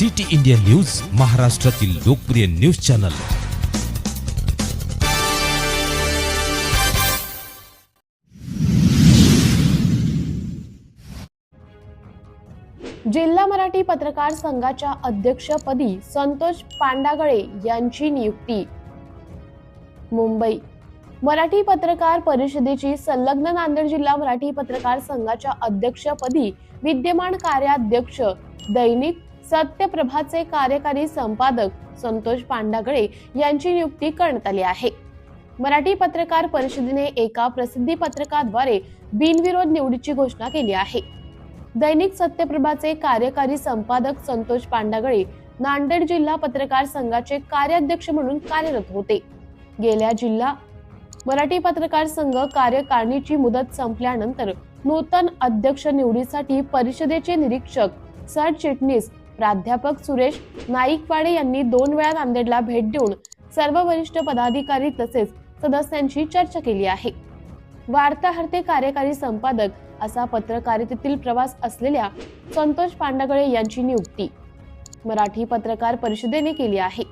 City India news महाराष्ट्रातील लोकप्रिय news channel. जिल्हा मराठी पत्रकार संघाच्या अध्यक्षपदी संतोष पांडागळे यांची नियुक्ती. मुंबई. मराठी पत्रकार परिषदेची संलग्न नांदेड जिल्हा मराठी पत्रकार संघाच्या अध्यक्षपदी विद्यमान कार्याध्यक्ष दैनिक सत्यप्रभाचे कार्यकारी संपादक संतोष पांडागळे यांची नियुक्ती करण्यात आली आहे. मराठी पत्रकार परिषदेने एका प्रसिद्धी पत्रकाद्वारे बिनविरोध निवडीची घोषणा केली आहे. दैनिक सत्यप्रभाचे कार्यकारी संपादक संतोष पांडागळे नांदेड जिल्हा पत्रकार संघाचे कार्याध्यक्ष म्हणून कार्यरत होते. गेल्या जिल्हा मराठी पत्रकार संघ कार्यकारिणीची मुदत संपल्यानंतर नूतन अध्यक्ष निवडीसाठी परिषदेचे निरीक्षक सरचिटणीस प्राध्यापक सुरेश नाईकवाडे यांनी दोन वेळा नांदेडला भेट देऊन सर्व वरिष्ठ पदाधिकारी तसेच सदस्यांशी चर्चा केली आहे. वार्ताहर कार्यकारी संपादक असा पत्रकारितेतील प्रवास असलेल्या संतोष पांडगळे यांची नियुक्ती मराठी पत्रकार परिषदेने केली आहे.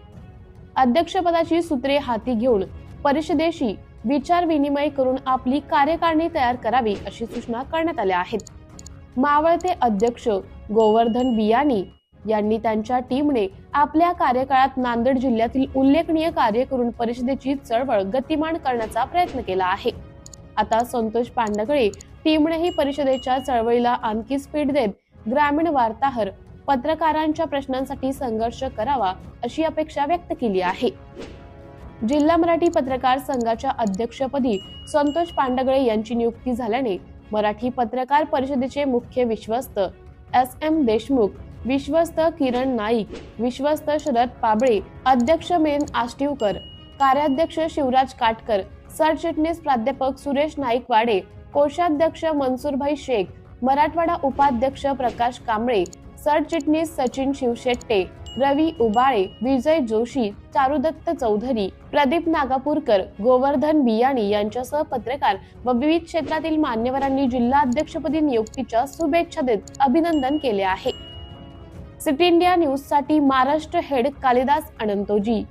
अध्यक्षपदाची सूत्रे हाती घेऊन परिषदेशी विचार विनिमय करून आपली कार्यकारिणी तयार करावी अशी सूचना करण्यात आल्या आहेत. मावळते अध्यक्ष गोवर्धन बियाणी यांनी त्यांच्या टीमने आपल्या कार्यकाळात नांदेड जिल्ह्यातील उल्लेखनीय कार्य करून परिषदेची चळवळ गतिमान करण्याचा प्रयत्न केला आहे. आता संतोष पांडगळे टीमनेही परिषदेच्या चळवळीला आणखी स्पीड देत ग्रामीण वार्ताहर पत्रकारांच्या प्रश्नांसाठी संघर्ष करावा अशी अपेक्षा व्यक्त केली आहे. जिल्हा मराठी पत्रकार संघाच्या अध्यक्षपदी संतोष पांडगळे यांची नियुक्ती झाल्याने मराठी पत्रकार परिषदेचे मुख्य विश्वस्त एस एम देशमुख विश्वस्त किरण नाईक विश्वस्त शरद पाबळे अध्यक्ष मेन आष्टीवकर कार्याध्यक्ष शिवराज काटकर सरचिटणीस प्राध्यापक सुरेश नाईकवाडे कोषाध्यक्ष मनसूरभाई शेख मराठवाडा उपाध्यक्ष प्रकाश कांबळे सरचिटणीस सचिन शिवशेट्टे रवी उबाळे विजय जोशी चारुदत्त चौधरी प्रदीप नागापूरकर गोवर्धन बियाणी यांच्यासह पत्रकार व विविध क्षेत्रातील मान्यवरांनी जिल्हा अध्यक्षपदी नियुक्तीच्या शुभेच्छा देत अभिनंदन केले आहे. सिटी इंडिया न्यूजसाठी महाराष्ट्र हेड कालिदास अनंतोजी.